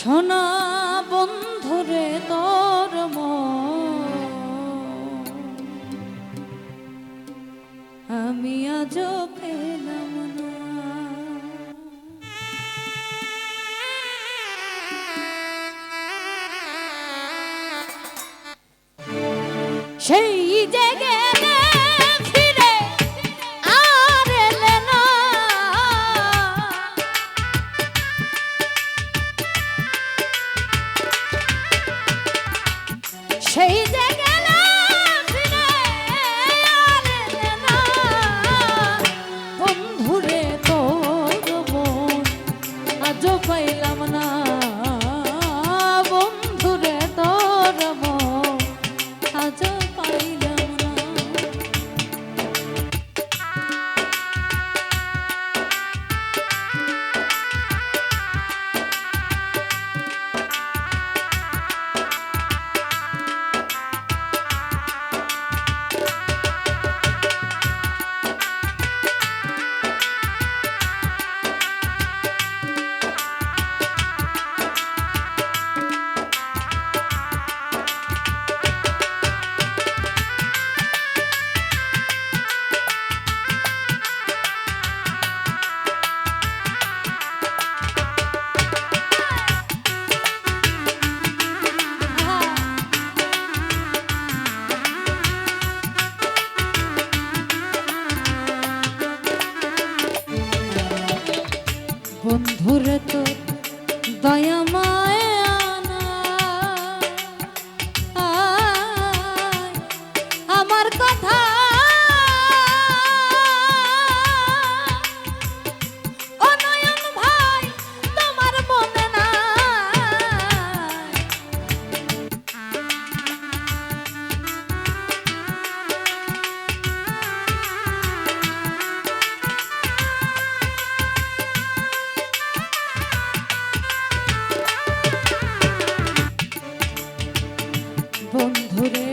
সোনা বন্ধুরে দরম। আমি আজ পেলাম সেই জায়গায় ঘুরে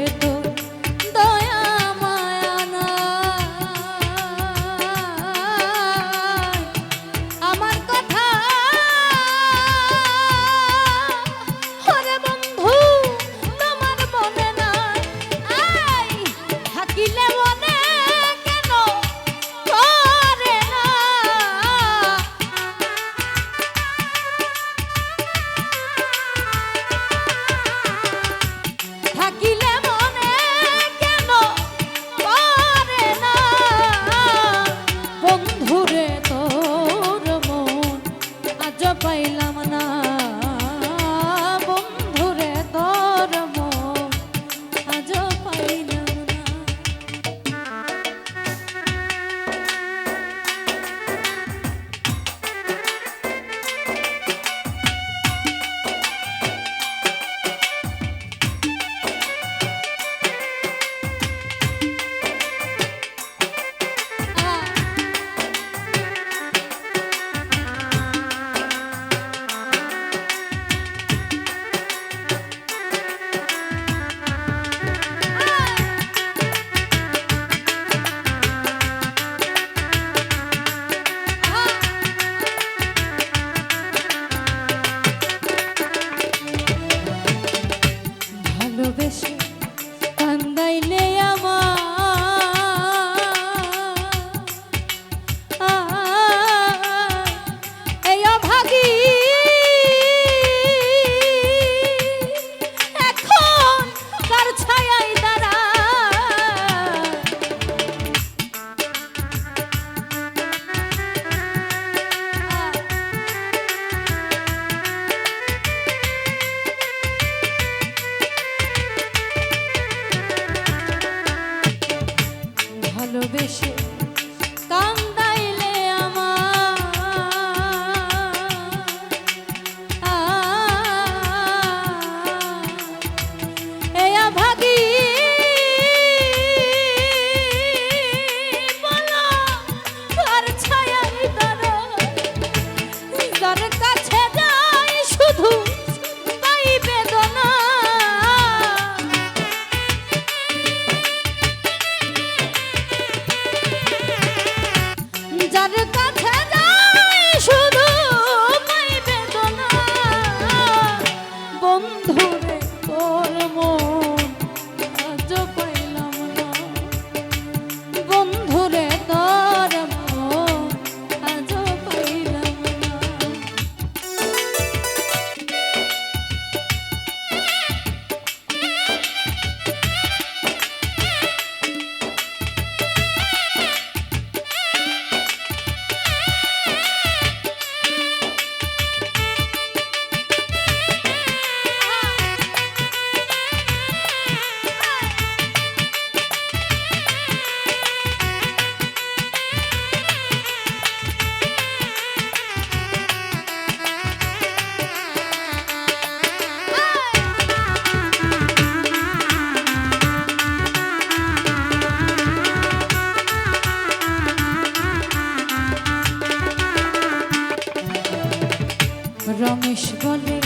রমেশ বলে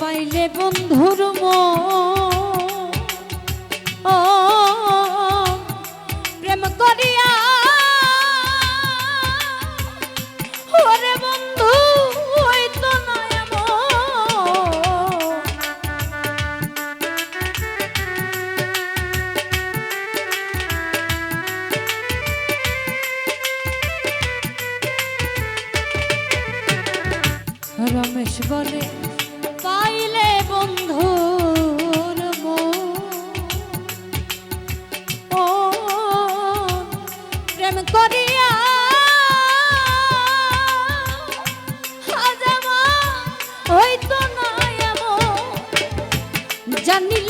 পাইলে বন্ধুর ম প্রেম করিয়া পাইলে বন্ধুর। ও প্রেম করিয়া হইতো না। জানিলে